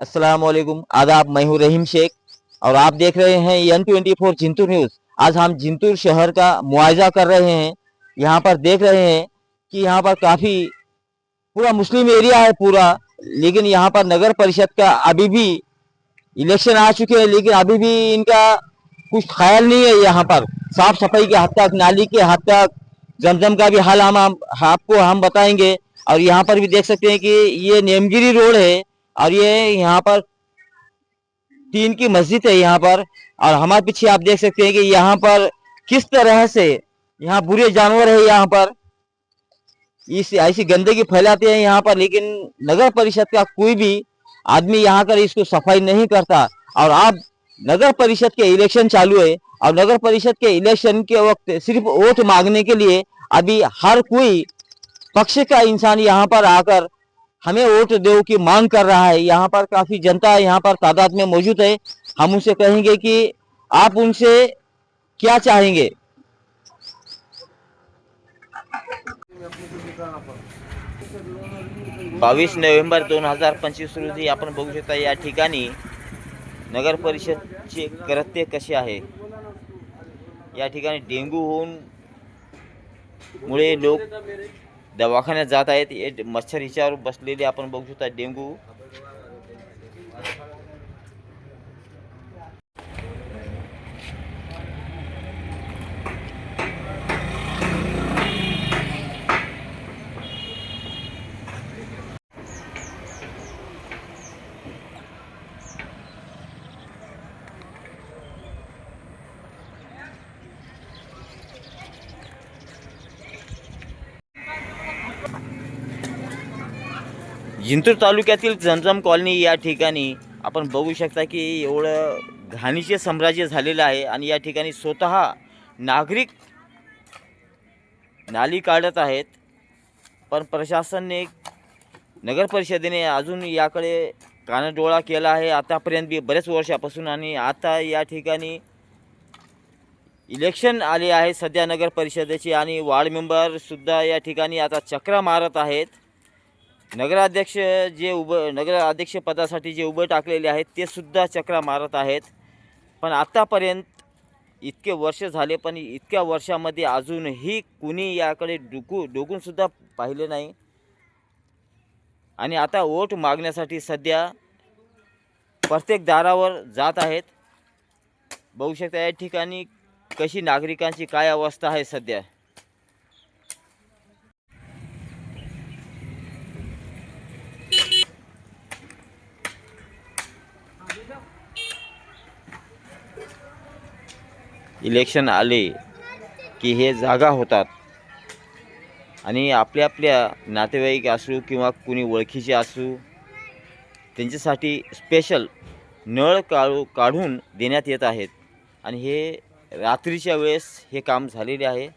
वालेकुम आदाब, मैं हूँ रहीम शेख। और आप देख रहे हैं N twenty four Jintur news. आज हम जिंतूर शहर का मुआवजा कर रहे हैं। यहाँ पर देख रहे हैं कि यहाँ पर काफ़ी पूरा मुस्लिम एरिया है पूरा। लेकिन यहाँ पर नगर परिषद का अभी भी इलेक्शन आ चुके हैं। लेकिन अभी भी इनका कुछ ख्याल नहीं है यहाँ पर। साफ़ सफ़ाई के हद तक, नाली के हद तक, जमजम का भी हाल हम, आपको हम बताएँगे। और यहाँ पर भी देख सकते हैं कि ये नेमगिरी रोड है। और ये यहाँ पर तीन की मस्जिद है यहाँ पर। और हमारे पीछे आप देख सकते हैं कि यहाँ पर किस तरह से यहाँ बुरे जानवर है यहाँ पर। इस ऐसी गंदगी फैलाते हैं यहाँ पर, लेकिन नगर परिषद का कोई भी आदमी यहाँ कर इसको सफ़ाई नहीं करता। और अब नगर परिषद के इलेक्शन चालू है, और नगर परिषद के इलेक्शन के वक्त सिर्फ़ वोट मांगने के लिए अभी हर कोई पक्ष का इंसान यहाँ पर आकर हमें वोट दो की मांग कर रहा है। यहाँ पर काफ़ी जनता यहाँ पर तादाद में मौजूद है। हम उनसे कहेंगे कि आप उनसे क्या चाहेंगे? बावीस नोव्हेंबर दोन हज़ार पंचवीस रोजी आपण बघू शकता या ठिकाणी नगर परिषदचे कृत्य कसे आहे? या ठिकाणी होऊन मुळे लोक दवाखान्यात जात आहेत. हे मच्छर हिच्यावर बसलेले आपण बघू शकता. डेंगू जिंतूर तालुक्यातील जमजम कॉलनी या ठिकाणी आपण बघू शकता की एवढं घाणीचे साम्राज्य झालेलं आहे आणि या ठिकाणी स्वतः नागरिक नाली काढत आहेत. पण प्रशासनने नगर परिषदेने अजून याकडे कानडोळा केला आहे. आतापर्यंत बी बऱ्याच वर्षापासून आणि आता या ठिकाणी इलेक्शन आले आहे सध्या नगर परिषदेची आणि वार्ड मेंबरसुद्धा या ठिकाणी आता चक्रा मारत आहेत. नगराध्यक्ष जे उभं नगराध्यक्षपदासाठी जे उभं टाकलेले आहेत ते सुद्धा चक्रा मारत आहेत. पण आत्तापर्यंत इतके वर्ष झाले पण इतक्या वर्षामध्ये अजूनही कुणी याकडे डुकू डोकूनसुद्धा पाहिले नाही. आणि आता वोट मागण्यासाठी सध्या प्रत्येक दारावर जात आहेत. बघू शकता या ठिकाणी कशी नागरिकांची काय अवस्था आहे सध्या. इलेक्शन आले की हे जागा होतात. आणि आपल्या आपल्या नातेवाईक असू किंवा कुणी ओळखीचे असू त्यांच्यासाठी स्पेशल नळ काढू काढून देण्यात येत आहेत. आणि हे रात्रीच्या वेळेस हे काम झालेले आहे.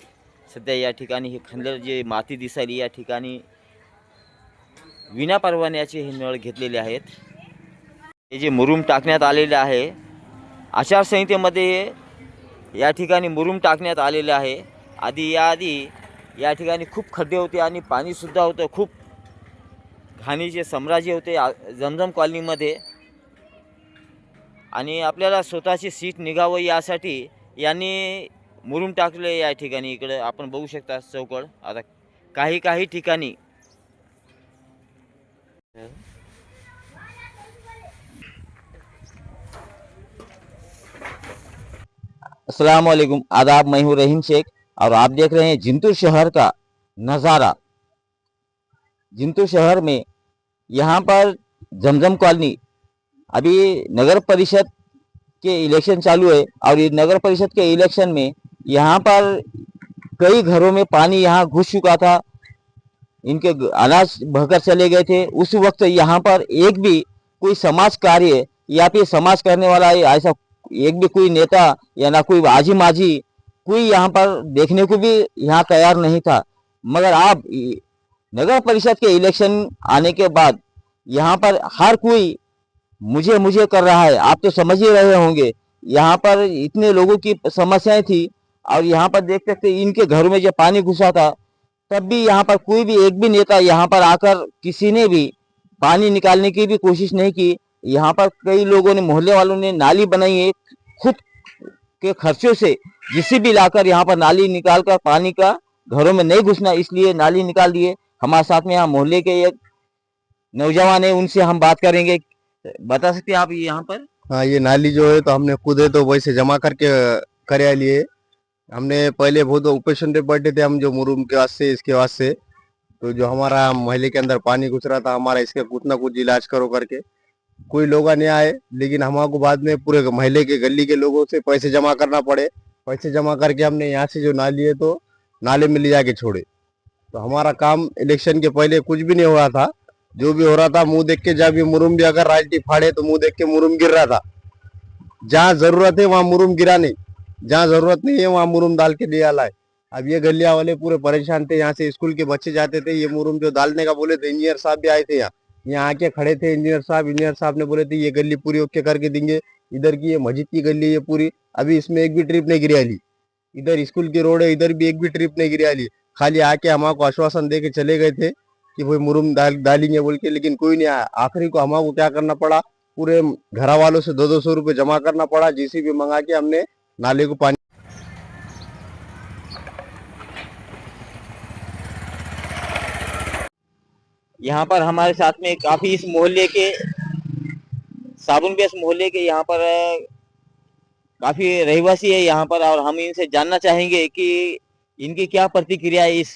सध्या या ठिकाणी हे खंदर जे माती दिसायली या ठिकाणी विना परवान्याचे हे नळ घेतलेले आहेत. हे जे मुरूम टाकण्यात आलेले आहे आचारसंहितेमध्ये या ठिकाणी मुरुम टाकण्यात आलेलं आहे. आधी याआधी या ठिकाणी खूप खड्डे होते आणि पाणीसुद्धा होतं. खूप घाणीचे साम्राज्य होते जमजम कॉलनीमध्ये. आणि आपल्याला स्वतःची सीट निघावं यासाठी यांनी मुरुम टाकले या ठिकाणी इकडं. आपण बघू शकता चौकड. आता काही काही ठिकाणी. अस्सलाम वालेकुम आदाब, मैं हूँ रहीम शेख और आप देख रहे हैं जिंतूर शहर का नज़ारा। जिंतूर शहर में यहाँ पर जमजम कॉलोनी, अभी नगर परिषद के इलेक्शन चालू है और ये नगर परिषद के इलेक्शन में यहाँ पर कई घरों में पानी यहाँ घुस चुका था। इनके अनाज बहकर चले गए थे। उस वक्त यहाँ पर एक भी कोई समाज कार्य या फिर समाज करने वाला ऐसा एक भी कोई नेता या ना कोई आजी माजी कोई यहाँ पर देखने को भी यहाँ तैयार नहीं था। मगर आप नगर परिषद के इलेक्शन आने के बाद यहाँ पर हर कोई मुझे मुझे कर रहा है। आप तो समझ ही रहे होंगे, यहाँ पर इतने लोगों की समस्याएँ थी और यहाँ पर देख सकते इनके घरों में जब पानी घुसा था, तब भी यहाँ पर कोई भी एक भी नेता यहाँ पर आकर किसी ने भी पानी निकालने की भी कोशिश नहीं की। यहाँ पर कई लोगों ने, मोहल्ले वालों ने नाली बनाई है खुद के खर्चों से, जिसे भी लाकर यहाँ पर नाली निकाल कर पानी का घरों में नहीं घुसना, इसलिए नाली निकाल दिए। हमारे साथ में यहाँ मोहल्ले के एक नौजवान है, उनसे हम बात करेंगे। बता सकते हैं आप यहाँ पर? हाँ ये नाली जो है तो हमने खुद है तो वैसे जमा करके करे लिए। हमने पहले बहुत ऑपरेशन पे बैठे थे हम जो मुरूम के वास्ते इसके वास्ते तो जो हमारा मोहल्ले के अंदर पानी घुस रहा था, हमारा इसका कुछ ना कुछ इलाज करो करके। कोई लोग नहीं आए, लेकिन हमको बाद में पूरे मोहल्ले के गली के लोगों से पैसे जमा करना पड़े। पैसे जमा करके हमने यहाँ से जो नाली है तो नाले में ले जाके छोड़े। तो हमारा काम इलेक्शन के पहले कुछ भी नहीं हो रहा था। जो भी हो रहा था, मुँह देख के जब ये मुरुम भी अगर राजटी फाड़े तो मुँह देख के मुरुम गिर रहा था। जहाँ ज़रूरत है, वहाँ मुरुम गिरा नहीं। जहाँ ज़रूरत नहीं है, वहाँ मुरुम डाल के दिया लाए अब ये गलिया वाले पूरे परेशान थे। यहाँ से स्कूल के बच्चे जाते थे, ये मुरुम जो डालने का बोले थे इंजीनियर साहब भी आए थे यहाँ। यहाँ आके खड़े थे इंजीनियर साहब। इंजीनियर साहब ने बोले थे, ये गली पूरी ओके करके देंगे। इधर की ये मस्जिद की गली है ये पूरी। अभी इसमें एक भी ट्रिप नहीं गिरा ली इधर स्कूल की रोड है, इधर भी एक भी ट्रिप नहीं गिरा ली खाली आके हमको आश्वासन दे के चले गए थे कि भाई मुरुम डाल डालेंगे बोल के। लेकिन कोई नहीं आया आखिरी को हमको क्या करना पड़ा? पूरे घरा वालों से दो दो सौ रुपये जमा करना पड़ा। जीसीबी मंगा के हमने नाले को पानी यहाँ पर हमारे साथ में काफ़ी इस मोहल्ले के साबुन बेस मोहल्ले के यहाँ पर काफ़ी रहवासी है यहाँ पर और हम इनसे जानना चाहेंगे कि इनकी क्या प्रतिक्रिया है इस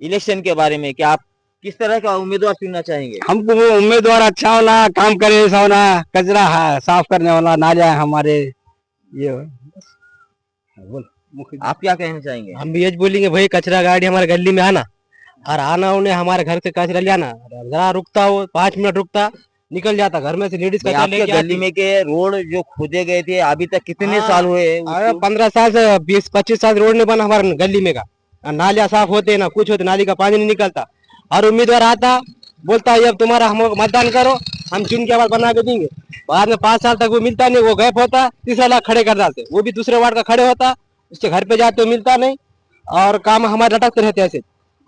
इलेक्शन के बारे में। कि आप किस तरह का उम्मीदवार चुनना चाहेंगे? हमको वो उम्मीदवार अच्छा होना काम करे ऐसा होना कचरा है, साफ़ करने वाला नालियाँ हमारे ये बोल आप क्या कहना चाहेंगे? हम भी ये बोलेंगे भाई कचरा गाड़ी हमारे गली में आना और आना उन्हें हमारे घर से कचरा ले आना। जरा रुकता हो पाँच मिनट रुकता निकल जाता घर में से लेडीज़ कचरा आपके गली में के रोड जो खोदे गए थे अभी तक कितने हाँ, साल हुए अरे पंद्रह साल से बीस पच्चीस साल रोड नहीं बना हमारे गली में का। नालियाँ साफ़ होते ना कुछ होते नाली का पानी नहीं निकलता। और उम्मीदवार आता बोलता है अब तुम्हारा हम मतदान करो हम चुन के आवाज़ बना के देंगे। बाद में पाँच साल तक वो मिलता नहीं वो गैप होता तीसरा लाख खड़े कर डालते। वो भी दूसरे वार्ड का खड़े होता उसके घर पे जाते मिलता नहीं। और काम हमारे लटकते रहते ऐसे।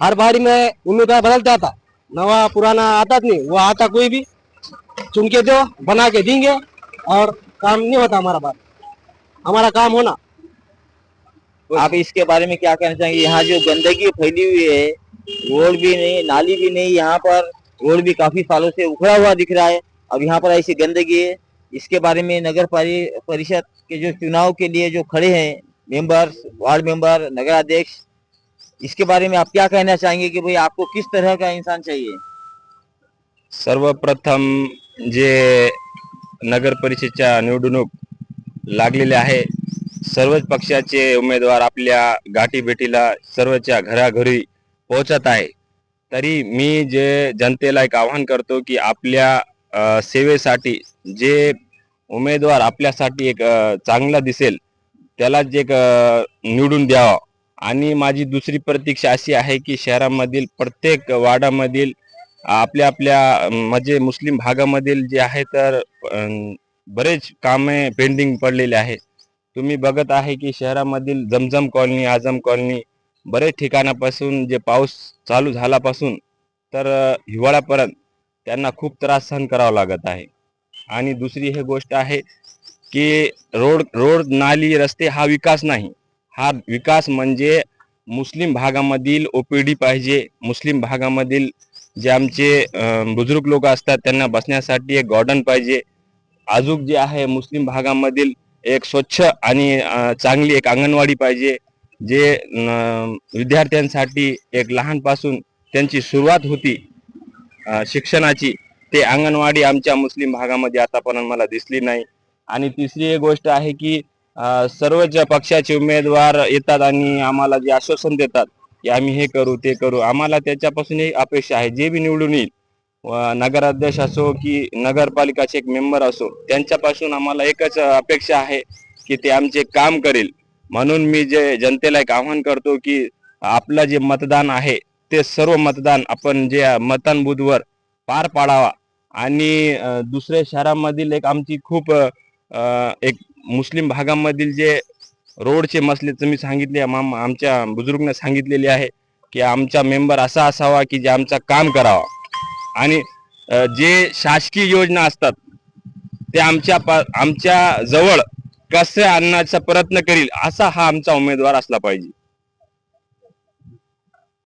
हर बारी में उम्मीदवार बदलता था। नवा पुराना आता नहीं, वो आता कोई भी, चुन के दो, बना के देंगे और काम नहीं होता हमारा बात। हमारा काम होना। आप इसके बारे में क्या कहना चाहेंगे? यहाँ जो गंदगी फैली हुई है, रोड भी नहीं, नाली भी नहीं, यहाँ पर रोड भी काफ़ी सालों से उखड़ा हुआ दिख रहा है। अब यहाँ पर ऐसी गंदगी है। इसके बारे में नगर परि- परिषद के जो चुनाव के लिए जो खड़े हैं, मेंबर्स, वार्ड मेंबर नगर अध्यक्ष इसके बारे में आप क्या कहना चाहेंगे कि भाई आपको किस तरह का इंसान चाहिए? सर्वप्रथम जे नगर परिषदेच्या निवडणूक लागलेल्या आहे सर्वच पक्षाचे उमेदवार आपल्या गाठीभेटीला सर्वच्या घराघरी पोहोचत आहे. तरी मी जे जनतेला एक आवाहन करतो की आपल्या सेवेसाठी जे उमेदवार आपल्यासाठी एक चांगला दिसेल त्याला एक निवडून द्यावा. आणि माझी दुसरी प्रतीक्षा अशी आहे की शहरामधील प्रत्येक वार्डामधील आपल्या आपल्या म्हणजे मुस्लिम भागामधील जे आहे तर बरेच कामे पेंडिंग पडलेले आहे तुम्ही बघत आहे की शहरामधील जमजम कॉलनी आझम कॉलनी बरेच ठिकाणापासून जे पाऊस चालू झालापासून तर हिवाळ्यापर्यंत त्यांना खूप त्रास सहन करावा लागत आहे. आणि दुसरी हे गोष्ट आहे की रोड रोड नाली रस्ते हा विकास नाही. हा विकास म्हणजे मुस्लिम भागामधील ओपीडी पाहिजे. मुस्लिम भागामधील जे आमचे बुजुर्ग लोक असतात त्यांना बसण्यासाठी एक गार्डन पाहिजे. अजून जे आहे मुस्लिम भागामधील एक स्वच्छ आणि चांगली एक अंगणवाडी पाहिजे. जे विद्यार्थ्यांसाठी एक लहानपासून त्यांची सुरुवात होती शिक्षणाची ते अंगणवाडी आमच्या मुस्लिम भागामध्ये आतापर्यंत मला दिसली नाही. आणि तिसरी एक गोष्ट आहे की सर्वच पक्षाचे उमेदवार येतात आणि आम्हाला जे आश्वासन देतात की आम्ही हे करू ते करू आम्हाला त्याच्यापासून एक अपेक्षा आहे. जे बी निवडून येईल नगराध्यक्ष असो की नगरपालिकाचे एक मेंबर असो त्यांच्यापासून आम्हाला एकच अपेक्षा आहे की ते आमचे काम करेल. म्हणून मी जे जनतेला एक आवाहन करतो की आपलं जे मतदान आहे ते सर्व मतदान आपण जे मतदान बुधवर पार पाडावा. आणि दुसऱ्या शहरामधील एक आमची खूप एक मुस्लिम भागामधील जे रोडचे मसले तुम्ही सांगितले आमच्या बुजुर्गने सांगितलेले आहे की आमचा मेंबर असा असावा की जे आमचा काम करावा. आणि जे शासकीय योजना असतात ते आमच्या आमच्या जवळ कसे आणण्याचा प्रयत्न करील असा हा आमचा उमेदवार असला पाहिजे.